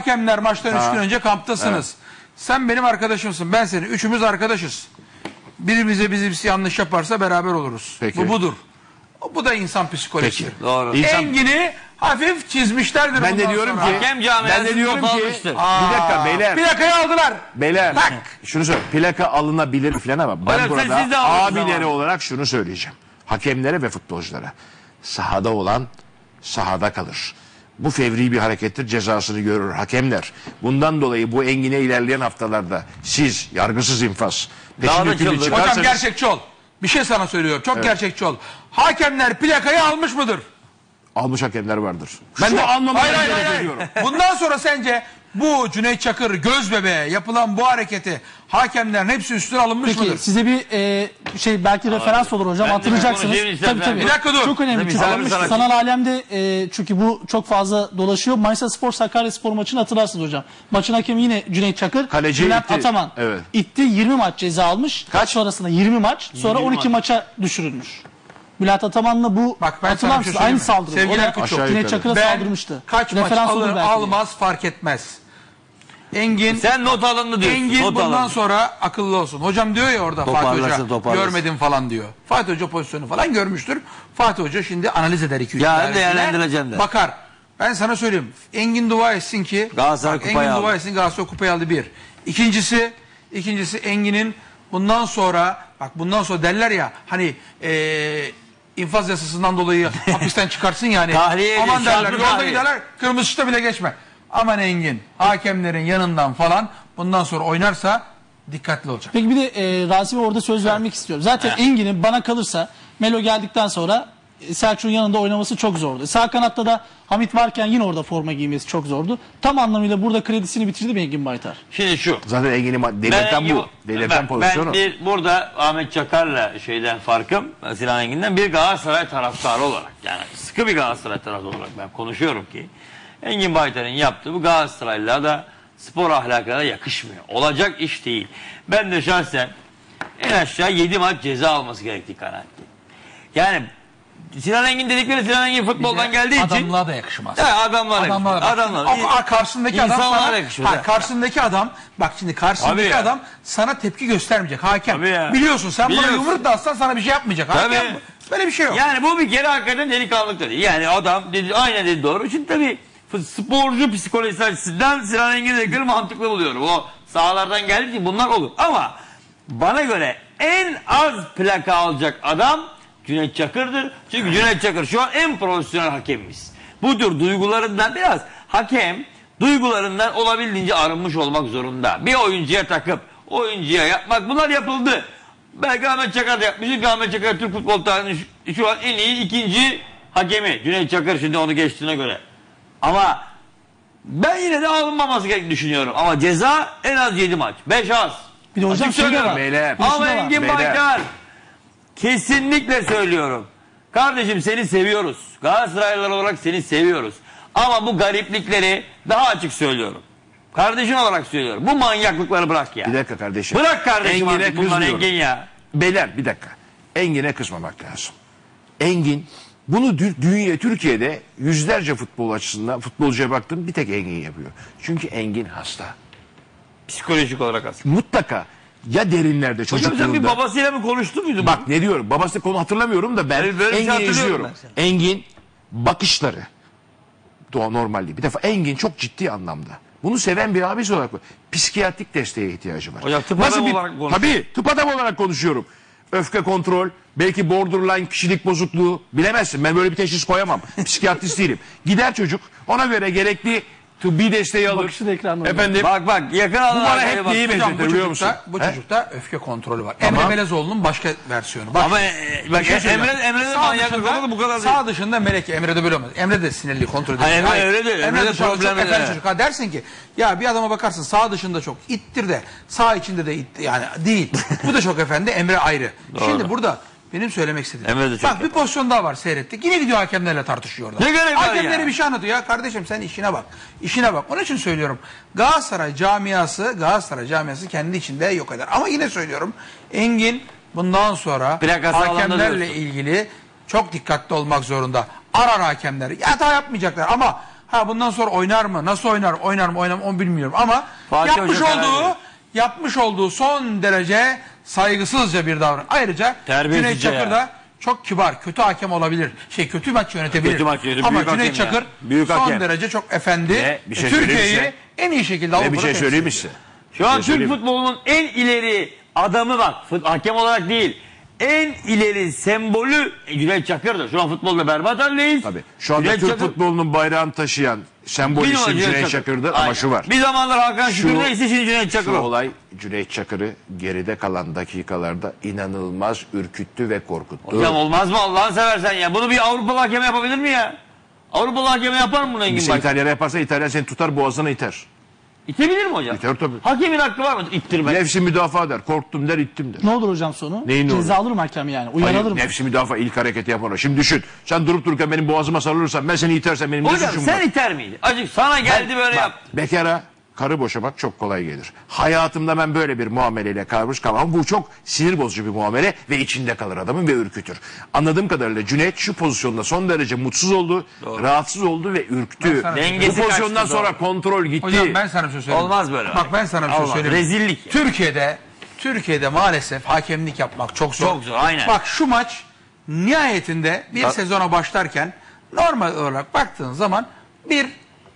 Hakemler maçtan üç gün önce kamptasınız. Sen benim arkadaşımsın. Ben senin. Üçümüz arkadaşız. Biri bize bizi birisi yanlış yaparsa beraber oluruz. Peki. Bu budur. Bu da insan psikolojisi. Peki. Doğru. İnsan- Engini hafif çizmişlerdir. Ben de diyorum sonra. ki Hakem camiası ben de diyorum ki almıştır. bir dakika beyler. Plakayı aldılar. Beyler Tak. şunu söyle plaka alınabilir falan ama ben sen- burada abileri zaman. olarak şunu söyleyeceğim. Hakemlere ve futbolculara sahada olan sahada kalır. Bu fevri bir harekettir cezasını görür hakemler. Bundan dolayı bu engine ilerleyen haftalarda siz yargısız infaz Daha peşin da hükümlü çıldır. Hocam çıkarsanız gerçekçi ol. Bir şey sana söylüyorum. Çok gerçekçi ol. Hakemler plakayı almış mıdır? Almış hakemler vardır. Ben Şu de almamaları hayır, hayır. Bundan sonra sence bu Cüneyt Çakır göz bebeğe yapılan bu hareketi hakemlerin hepsi üstüne alınmış Peki mıdır? size bir e, şey belki referans olur hocam hatırlayacaksınız. konuşayım istersen. Tabii tabii. Bir dakika dur. Çok önemli Tabii, çünkü sanatçı. sanal alemde e, çünkü bu çok fazla dolaşıyor. Manisa Spor Sakarya Spor maçını hatırlarsınız hocam. Maçın hakemi yine Cüneyt Çakır. Kaleci Bülent itti. Ataman. Evet. İtti 20 maç ceza almış. Kaç? Sonrasında 20 maç. Sonra 20 12 maç. maça düşürülmüş. Bülent Ataman'la bu Bak ben hatırlar sana bir şey mısınız? Aynı söyleyeyim mi? saldırı. Sevgili O da Erkut Aşağı Cüneyt yukarı. Çakır'a Ben saldırmıştı. kaç maç Referans olur alır belki. almaz fark etmez. Engin Sen not alındı diyorsun. Engin not bundan alındı. sonra akıllı olsun. Hocam diyor ya orada Fatih Hoca toparlasın. görmedim falan diyor. Fatih Hoca pozisyonu falan görmüştür. Fatih Hoca şimdi analiz eder 2-3 Ya, tanesine. değerlendireceğim de. Bakar. Ben sana söyleyeyim. Engin dua etsin ki Galatasaray bak, kupayı Engin dua aldı. etsin Galatasaray kupayı aldı bir. İkincisi ikincisi Engin'in bundan sonra bak bundan sonra derler ya hani eee infaz yasasından dolayı hapisten çıkarsın yani. Tahliye Aman edin, derler. Yolda tahliye. giderler. Kırmızı ışıkta bile geçme. Aman Engin hakemlerin yanından falan bundan sonra oynarsa dikkatli olacak. Peki bir de e, Rasim orada söz vermek istiyorum. Zaten Engin'in bana kalırsa Melo geldikten sonra Selçuk'un yanında oynaması çok zordu. Sağ kanatta da Hamit varken yine orada forma giymesi çok zordu. Tam anlamıyla burada kredisini bitirdi mi Engin Baytar? Şimdi şu. Zaten Engin'i delirten bu. Delirten ben, pozisyonu. Ben bir, burada Ahmet Çakar'la şeyden farkım Sinan Engin'den bir Galatasaray taraftarı olarak yani sıkı bir Galatasaray taraftarı olarak ben konuşuyorum ki Engin Baytar'ın yaptığı bu Galatasaraylılara da spor ahlakına da yakışmıyor. Olacak iş değil. Ben de şahsen en aşağı 7 maç ceza alması gerektiği kanaatindeyim. Yani Sinan Engin dedikleri Sinan Engin futboldan geldiği için Adamlığa da yakışmaz. Ya adamlar Adamlar, yakışıyor. adamlar. O- karşısındaki adam İnsanlara sana, yakışıyor. ha, karşısındaki adam bak şimdi karşısındaki Tabii ya. adam sana tepki göstermeyecek hakem. Tabii ya. Biliyorsun sen buna Biliyorsun. yumruk da atsan sana bir şey yapmayacak. Tabii. Hakem bu. böyle bir şey yok. Yani bu bir kere hakikaten delikanlılık. Yani adam dedi, aynen dedi doğru. Şimdi tabii f- sporcu psikolojisi açısından Sinan Engin dedikleri mantıklı buluyorum. O sahalardan geldiği için bunlar olur. Ama bana göre en az plaka alacak adam Cüneyt Çakır'dır. Çünkü Cüneyt Çakır şu an en profesyonel hakemimiz. Bu tür duygularından biraz hakem duygularından olabildiğince arınmış olmak zorunda. Bir oyuncuya takıp oyuncuya yapmak bunlar yapıldı. Belki Ahmet Çakar da yapmış. Çünkü Ahmet Çakar Türk futbol tarihinin şu, şu an en iyi ikinci hakemi. Cüneyt Çakır şimdi onu geçtiğine göre. Ama ben yine de alınmaması gerektiğini düşünüyorum. Ama ceza en az 7 maç. 5 az. Bir de hocam Açık şey de var. Beyler. Ama. Engin Beyler. Kesinlikle söylüyorum. Kardeşim seni seviyoruz. Galatasaraylılar olarak seni seviyoruz. Ama bu gariplikleri daha açık söylüyorum. Kardeşin olarak söylüyorum. Bu manyaklıkları bırak ya. Bir dakika kardeşim. Bırak kardeşim Engin'e artık kızmıyorum. Engin ya. Beyler bir dakika. Engin'e kızmamak lazım. Engin bunu dü- dünya Türkiye'de yüzlerce futbol açısından futbolcuya baktım bir tek Engin yapıyor. Çünkü Engin hasta. Psikolojik olarak aslında. Mutlaka ya derinlerde Hocam sen bir babasıyla mı konuştun muydun? Bak ne diyorum babası konu hatırlamıyorum da ben Böyle- böyle bir şey Engin'i hatırlıyorum izliyorum. ben. Engin bakışları doğa normal değil. Bir defa Engin çok ciddi anlamda. Bunu seven bir abisi olarak psikiyatrik desteğe ihtiyacı var. Hocam tıp adamı olarak konuşuyor. Tabii tıp adamı olarak konuşuyorum. Öfke kontrol, belki borderline kişilik bozukluğu bilemezsin. Ben böyle bir teşhis koyamam. Psikiyatrist değilim. Gider çocuk ona göre gerekli tıbbi desteği alır. Bakışı da ekranda. Efendim Bak bak yakın bu bana hep bak. neyi benzetir bu biliyor musun? çocukta, bu He? çocukta öfke kontrolü var. Tamam. Emre Belezoğlu'nun başka versiyonu. Bak, Ama e, bak şey Emre. Emre'de Sağ manyaklık dışında- oldu bu kadar değil. Sağ dışında Melek Emre'de böyle olmaz. Emre de sinirli kontrol ediyor. Hayır, Emre öyle değil. Emre'de dışarıda çok problem efendi çocuk. Ha dersin ki ya bir adama bakarsın sağ dışında çok ittir de sağ içinde de it, yani değil. bu da çok efendi Emre ayrı. Şimdi burada benim söylemek istediğim. Emre de çok Bak bir pozisyon daha var seyrettik. Yine gidiyor hakemlerle tartışıyor orada. Ne gerek var Hakemlere ya? bir şey anlatıyor. Ya kardeşim sen işine bak. İşine bak. Onun için söylüyorum. Galatasaray camiası, Galatasaray camiası kendi içinde yok eder. Ama yine söylüyorum. Engin bundan sonra Plakası alanda hakemlerle diyorsun. ilgili çok dikkatli olmak zorunda. Arar hakemleri. Ya hata yapmayacaklar ama Ha bundan sonra oynar mı? Nasıl oynar? Oynar mı? Oynar mı? Onu bilmiyorum ama Fatih yapmış Hoca karar olduğu verir. yapmış olduğu son derece saygısızca bir davranış. Ayrıca Terbiyesizce Cüneyt Çakır ya. da çok kibar, kötü hakem olabilir. Şey kötü maç yönetebilir. Kötü maç yönetiyor, Ama büyük Cüneyt hakem ya. Çakır Büyük son hakem. derece çok efendi. Ve bir şey söyleyeyim Türkiye'yi size. en iyi şekilde Ve Avrupa'da bir şey temsil söyleyeyim mi ediyor. size? Şu an şey Türk söyleyeyim futbolunun en ileri adamı bak. fut- Hakem olarak değil. En ileri sembolü Cüneyt Çakır'dır. Şu an futbolda berbat haldeyiz. Tabii. Şu anda Cüneyt Türk Çakır- futbolunun bayrağını taşıyan sembol Bir isim numara Cüneyt Çakır'dır ama Aynen. şu var. Bir zamanlar Hakan Şu- Şükür neyse şimdi Cüneyt Çakır. Şu o. olay Cüneyt Çakır'ı geride kalan dakikalarda inanılmaz ürküttü ve korkuttu. Hocam olmaz mı Allah'ını seversen ya? Bunu bir Avrupalı hakeme yapabilir mi ya? Avrupalı hakeme yapar mı bunu Engin Bak? İtalyan'a yaparsa İtalyan seni tutar boğazına iter. İtebilir mi hocam? İter tabii. Hakemin hakkı var mı ittirmek? Nefsi müdafaa der. Korktum der, ittim der. Ne olur hocam sonu? Neyin ne olur? Ceza alır mı hakem yani? Hayır, Uyarılır mı? nefsi müdafaa ilk hareketi yapar o. Şimdi düşün. Sen durup dururken benim boğazıma sarılırsan ben seni itersem benim ne Hocam suçum sen var? iter miydin? Acık sana geldi böyle Bak, yap. Bekara karı boşamak çok kolay gelir. Hayatımda ben böyle bir muameleyle karşı kalamam. Bu çok sinir bozucu bir muamele ve içinde kalır adamın ve ürkütür. Anladığım kadarıyla Cüneyt şu pozisyonda son derece mutsuz oldu, rahatsız oldu ve ürktü. Bu Dengesi pozisyondan kaçtı, sonra kontrol gitti. Hocam ben sana bir şey söyleyeyim. Olmaz böyle. Bak ben sana bir şey Olmaz. söyleyeyim. Rezillik. Türkiye'de Türkiye'de maalesef hakemlik yapmak çok zor. Çok zor, aynen. Bak şu maç nihayetinde bir Bak- sezona başlarken normal olarak baktığın zaman bir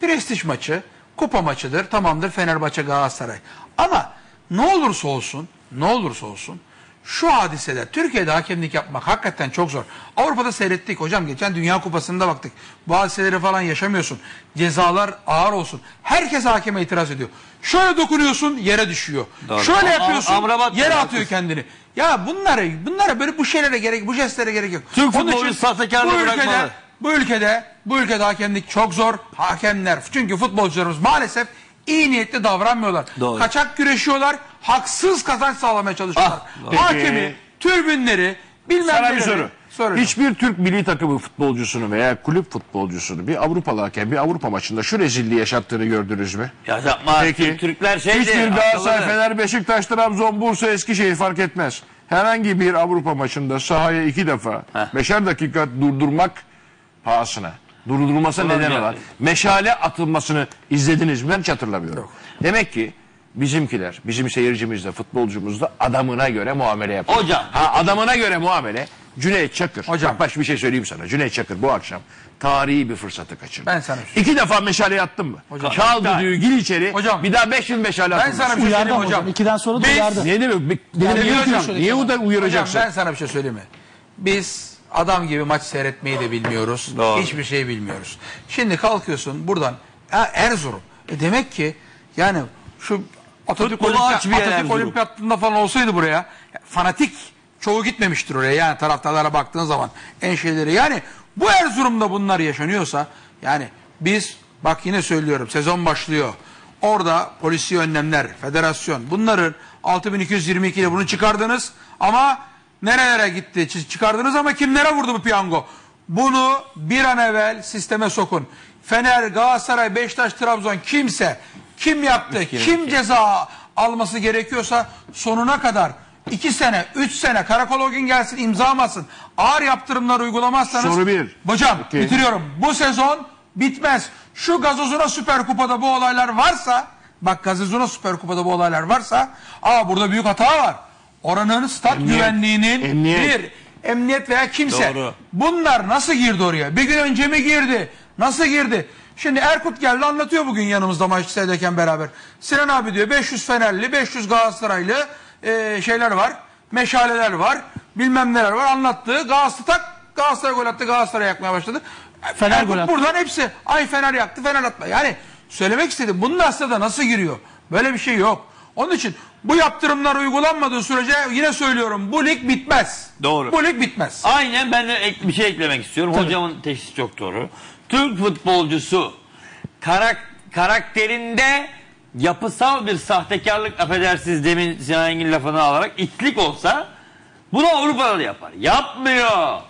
prestij maçı, kupa maçıdır. Tamamdır Fenerbahçe Galatasaray. Ama ne olursa olsun, ne olursa olsun şu hadisede Türkiye'de hakemlik yapmak hakikaten çok zor. Avrupa'da seyrettik hocam geçen Dünya Kupası'nda baktık. Bu hadiseleri falan yaşamıyorsun. Cezalar ağır olsun. Herkes hakeme itiraz ediyor. Şöyle dokunuyorsun yere düşüyor. Doğru. Şöyle Am- yapıyorsun Amrabat yere atıyor haklısın. kendini. Ya bunları bunlara böyle bu şeylere gerek bu jestlere gerek yok. Futbolu için sahtekarlığı bırakmalı. Bu ülkede bu ülkede hakemlik çok zor. Hakemler çünkü futbolcularımız maalesef iyi niyetli davranmıyorlar. Doğru. Kaçak güreşiyorlar. Haksız kazanç sağlamaya çalışıyorlar. Ah. Hakemi, tribünleri bilmem Sana bir neleri- soru. Sorun. Hiçbir Türk milli takımı futbolcusunu veya kulüp futbolcusunu bir Avrupalı hakem bir Avrupa maçında şu rezilliği yaşattığını gördünüz mü? Ya yapma. Peki. Türkler şeydi. Hiçbir Galatasaray, akıllı. Fener, Beşiktaş, Trabzon, Bursa, Eskişehir fark etmez. Herhangi bir Avrupa maçında sahaya iki defa Heh. beşer dakika durdurmak pahasına. Durdurulması Ulan neden ya. olan meşale atılmasını izlediniz mi? Ben hiç hatırlamıyorum. Demek ki bizimkiler, bizim seyircimiz de futbolcumuz da adamına göre muamele yapıyor. Hocam. Ha, adamına göre muamele. Cüneyt Çakır. Hocam. Bak baş bir şey söyleyeyim sana. Cüneyt Çakır bu akşam tarihi bir fırsatı kaçırdı. Ben sana bir şey- İki defa meşale attın mı? Hocam. Çaldı İptal. düğü gir içeri. Hocam. Bir daha 5 yıl meşale ben atılmaz. sana bir şey söyleyeyim hocam. hocam. İkiden sonra da Biz- uyardı. Ne demek? Bir- Yani niye, niye hocam, niye uda- Hocam uyaracaksın? ben sana bir şey söyleyeyim mi? Biz adam gibi maç seyretmeyi de bilmiyoruz. Doğru. Hiçbir şey bilmiyoruz. Şimdi kalkıyorsun buradan Erzurum. E demek ki yani şu Atatürk, Futbolu Olimpiya- aç bir yer Atatürk. Olimpiyatında falan olsaydı buraya ya fanatik çoğu gitmemiştir oraya yani taraftarlara baktığın zaman en şeyleri yani bu Erzurum'da bunlar yaşanıyorsa yani biz bak yine söylüyorum sezon başlıyor. Orada polisi önlemler, federasyon bunların 6222 ile bunu çıkardınız ama nerelere gitti Çı- çıkardınız ama kimlere vurdu bu piyango? Bunu bir an evvel sisteme sokun. Fener, Galatasaray, Beşiktaş, Trabzon kimse kim yaptı, kim ceza alması gerekiyorsa sonuna kadar 2 sene, 3 sene karakola o gün gelsin imzamasın. Ağır yaptırımlar uygulamazsanız. Soru bir. Hocam İki. bitiriyorum. Bu sezon bitmez. Şu Gazozuna Süper Kupa'da bu olaylar varsa bak Gazozuna Süper Kupa'da bu olaylar varsa aa burada büyük hata var. Oranın stat Emniyet. güvenliğinin Emniyet. bir emniyet veya kimse. Doğru. Bunlar nasıl girdi oraya? Bir gün önce mi girdi? Nasıl girdi? Şimdi Erkut geldi anlatıyor bugün yanımızda maç seyrederken beraber. Sinan abi diyor 500 Fenerli, 500 Galatasaraylı e, şeyler var. Meşaleler var. Bilmem neler var anlattı. Galatasaray tak Galatasaray gol attı. Galatasaray yakmaya başladı. Fener Erkut gol attı. buradan hepsi ay Fener yaktı Fener atma. Yani söylemek istedim. Bunun aslında nasıl giriyor? Böyle bir şey yok. Onun için bu yaptırımlar uygulanmadığı sürece yine söylüyorum bu lig bitmez. Doğru. Bu lig bitmez. Aynen ben de ek, bir şey eklemek istiyorum. Hocamın teşhisi çok doğru. Türk futbolcusu karak, karakterinde yapısal bir sahtekarlık affedersiniz demin Sinan Engin lafını alarak itlik olsa bunu Avrupa'da da yapar. Yapmıyor.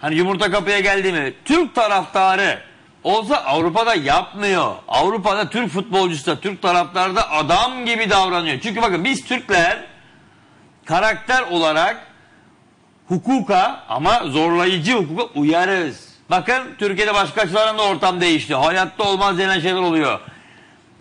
Hani yumurta kapıya geldi mi? Türk taraftarı olsa Avrupa'da yapmıyor. Avrupa'da Türk futbolcusu da Türk taraftarı da adam gibi davranıyor. Çünkü bakın biz Türkler karakter olarak hukuka ama zorlayıcı hukuka uyarız. Bak Bakın Türkiye'de başka açılardan da ortam değişti. Hayatta olmaz denen şeyler oluyor.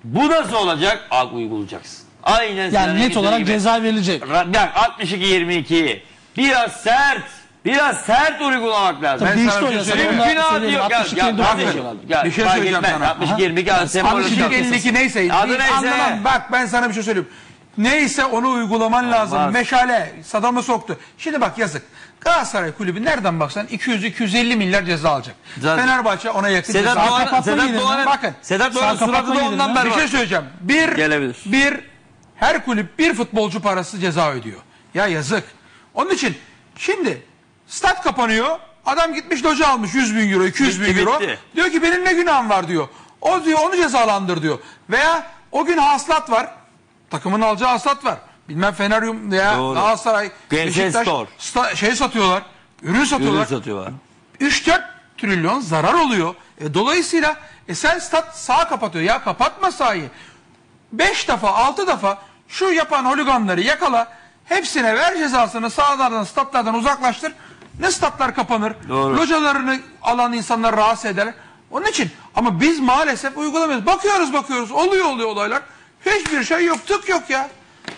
Bu nasıl olacak? Al uygulayacaksın. Aynen Yani net olarak gibi. ceza verilecek. Bak 62-22. Biraz sert. Biraz sert uygulamak lazım. Ben sana bir şey söyleyeyim mi? Günah diyor. Gel, 62 gel, 59 kardeşim. Gel, Bir şey fark söyleyeceğim etmez. sana. 62-22 al, sembol Abi olacak. 52 neyse. Adı neyse. Anlamam. Bak ben sana bir şey söyleyeyim. Neyse onu uygulaman lazım. Meşale Saddam'ı soktu. Şimdi bak yazık. Galatasaray kulübü nereden baksan 200-250 milyar ceza alacak. Zaten- Fenerbahçe ona yakın Sedat ceza alacak. kapatma Sedat gelin Doğan'ın. Bakın. Sedat Doğan'ın kapatma suratı da gelin ondan lan. berbat. Bir şey söyleyeceğim. Bir, Gelebilir. bir her kulüp bir futbolcu parası ceza ödüyor. Ya yazık. Onun için şimdi stat kapanıyor. Adam gitmiş loca almış 100 bin euro, 200 bin Bitti, euro. bitti. Diyor ki benim ne günahım var diyor. O diyor onu cezalandır diyor. Veya o gün haslat var. Takımın alacağı haslat var. Bilmem Feneryum veya Doğru. Galatasaray, Gençler Beşiktaş Store. sta- şey satıyorlar. Ürün satıyorlar. Ürün satıyorlar. 3-4 trilyon zarar oluyor. E, dolayısıyla e, sen stat sağ kapatıyor. Ya kapatma sahayı. 5 defa 6 defa şu yapan holiganları yakala. Hepsine ver cezasını sağlardan statlardan uzaklaştır. Ne statlar kapanır. Doğru. Localarını alan insanlar rahatsız eder. Onun için ama biz maalesef uygulamıyoruz. Bakıyoruz bakıyoruz oluyor oluyor olaylar. Hiçbir şey yok tık yok ya.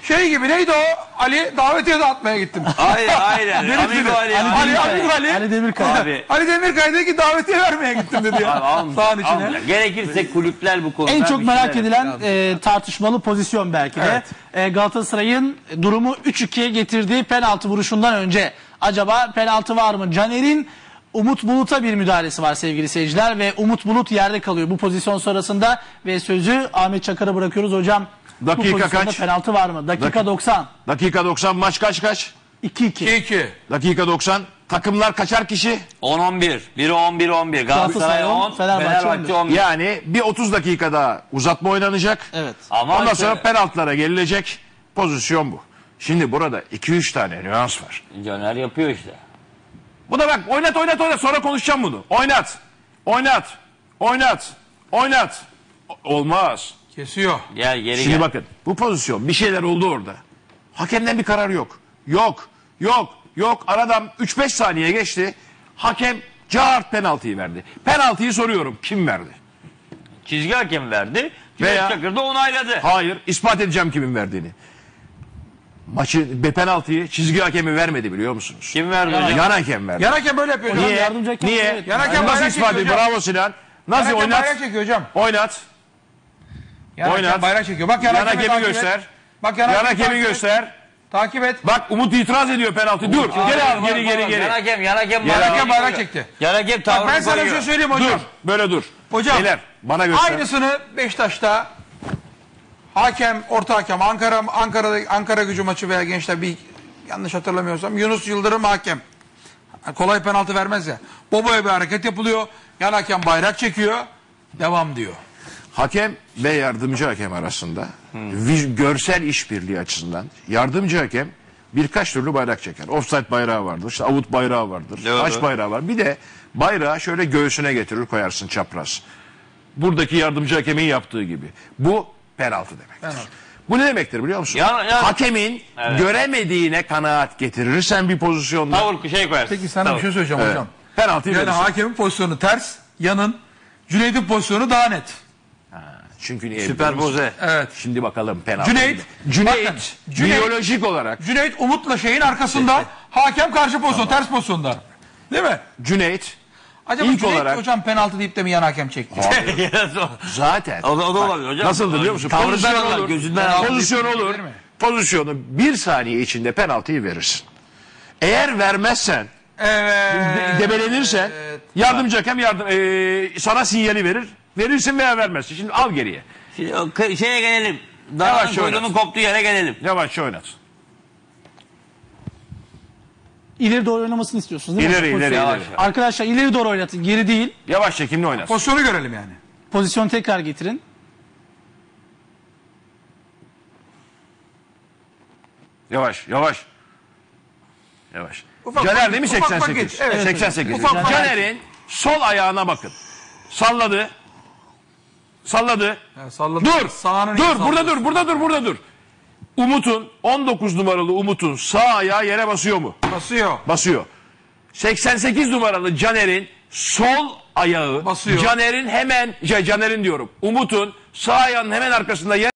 Şey gibi neydi o? Ali davetiye de atmaya gittim. Aynen aynen. Benim Amigo gibi. Ali. Ali, Amigo Ali, Ali. Ali, Ali Demirkay. Abi. Ali Demirkay dedi ki davetiye vermeye gittim dedi ya. Abi, Sağın içine. almayacak. Gerekirse kulüpler bu konuda. En çok merak edilen e, tartışmalı pozisyon belki de. E, Galatasaray'ın durumu 3-2'ye getirdiği penaltı vuruşundan önce acaba penaltı var mı? Caner'in Umut Bulut'a bir müdahalesi var sevgili seyirciler ve Umut Bulut yerde kalıyor bu pozisyon sonrasında ve sözü Ahmet Çakar'a bırakıyoruz hocam. Dakika bu pozisyonda kaç? penaltı var mı? Dakika Dakika. 90. Dakika 90 maç kaç kaç? 2-2. 2-2. Dakika 90. Takımlar kaçar kişi? 10-11. Biri 11-11. Galatasaray Galatasaray 10. on, Fenerbahçe Fenerbahçe 11. Yani bir 30 dakika daha uzatma oynanacak. Evet. Ama Ondan işte- sonra penaltılara gelinecek. Pozisyon bu. Şimdi burada 2-3 tane nüans var. Caner yapıyor işte. Bu da bak oynat oynat oynat sonra konuşacağım bunu. Oynat. Oynat. Oynat. Oynat. O- Olmaz. Kesiyor. Gel geri Şimdi gel. bakın bu pozisyon bir şeyler oldu orada. Hakemden bir karar yok. Yok. Yok. Yok. Aradan 3-5 saniye geçti. Hakem cart penaltıyı verdi. Penaltıyı soruyorum. Kim verdi? Çizgi hakem verdi. Veya- Veya... Çakır da onayladı. Hayır. ispat edeceğim kimin verdiğini. Maçı be penaltıyı çizgi hakemi vermedi biliyor musunuz? Kim verdi hocam? Yan hakem verdi. Yan hakem böyle yapıyor hocam. Niye? yardımcı hakem Niye? evet. Yan hakem Nasıl bayrak ispat çekiyor ediyor? hocam. Bravo Sinan. Yan Nasıl hakem oynat? bayrak çekiyor hocam. Oynat. Yan hakem Oynat. bayrak çekiyor. Bak yan, Yan hakemi takip göster. Et. Bak yan, Yan hakemi hakemi takip et. göster. Takip et. Bak Umut itiraz ediyor penaltı. Dur. Geri al geri geri var. Yan geri. hakem, yan hakem. Yan hakem bayrak çekti. Yan hakem Bak tavrını ben sana bir şey söyleyeyim hocam. Dur. Böyle dur. Hocam. Beyler bana göster. Aynısını Beşiktaş'ta hakem, orta hakem, Ankara Ankara'da Ankara Gücü maçı veya gençler bir yanlış hatırlamıyorsam Yunus Yıldırım hakem. Kolay penaltı vermez ya. Bobo'ya bir hareket yapılıyor. Yan hakem bayrak çekiyor. Devam diyor. Hakem ve yardımcı hakem arasında viz- görsel işbirliği açısından yardımcı hakem birkaç türlü bayrak çeker. Offside bayrağı vardır, işte avut bayrağı vardır, Doğru. taş bayrağı var. Bir de bayrağı şöyle göğsüne getirir koyarsın çapraz. Buradaki yardımcı hakemin yaptığı gibi. Bu penaltı demektir. Bu ne demektir biliyor musun? Ya- ya- Hakemin Evet. göremediğine kanaat getirirsen bir pozisyonda Tavır şey koyarsın. Peki sana Tavır. bir şey söyleyeceğim Evet. hocam. penaltıyı Yani verirsin. hakemin pozisyonu ters, yanın. Cüneyt'in pozisyonu daha net. Çünkü niye? Süperpoze. Evet. Şimdi bakalım penaltı. Cüneyt, Cüneyt, bakın, Cüneyt- biyolojik olarak Cüneyt Umut'la şeyin arkasında hakem karşı pozisyon, ters pozisyonda. Değil mi? Cüneyt Acaba İlk Cüneyt olarak- hocam penaltı deyip de mi yan hakem çekti? zaten o, da, o da olabilir hocam. Nasıldır biliyor musun? Tavrından Pozisyon alır, olur. gözünden alır. Pozisyon olur. Mi? Pozisyonu bir saniye içinde penaltıyı verirsin. Eğer vermezsen, Evet. de- debelenirsen yardımcı hakem yardım, eee, sana sinyali verir. Verirsin veya vermezsin. Şimdi al geriye. Şimdi o kı- şeye gelelim. Dağın Yavaş kuyruğunun oynat. koptuğu yere gelelim. Yavaşça oynat. İleri doğru oynamasını istiyorsunuz değil mi? İleri, hocam? ileri, Pozisyon. ileri. Arkadaşlar ileri doğru oynatın. Geri değil. Yavaş çekimli oynat. Pozisyonu görelim yani. Pozisyon tekrar getirin. Yavaş, yavaş. Yavaş. Ufak Caner değil mi ufak ufak 88? geç. Evet, 88. Ufak Caner'in sol ayağına bakın. Salladı. Salladı. Ya salladı. Dur. Sağını dur burada dur burada dur burada dur. Umut'un 19 numaralı Umut'un sağ ayağı yere basıyor mu? Basıyor. Basıyor. 88 numaralı Caner'in sol ayağı Basıyor. Caner'in hemen şey, Caner'in diyorum Umut'un sağ ayağının hemen arkasında yer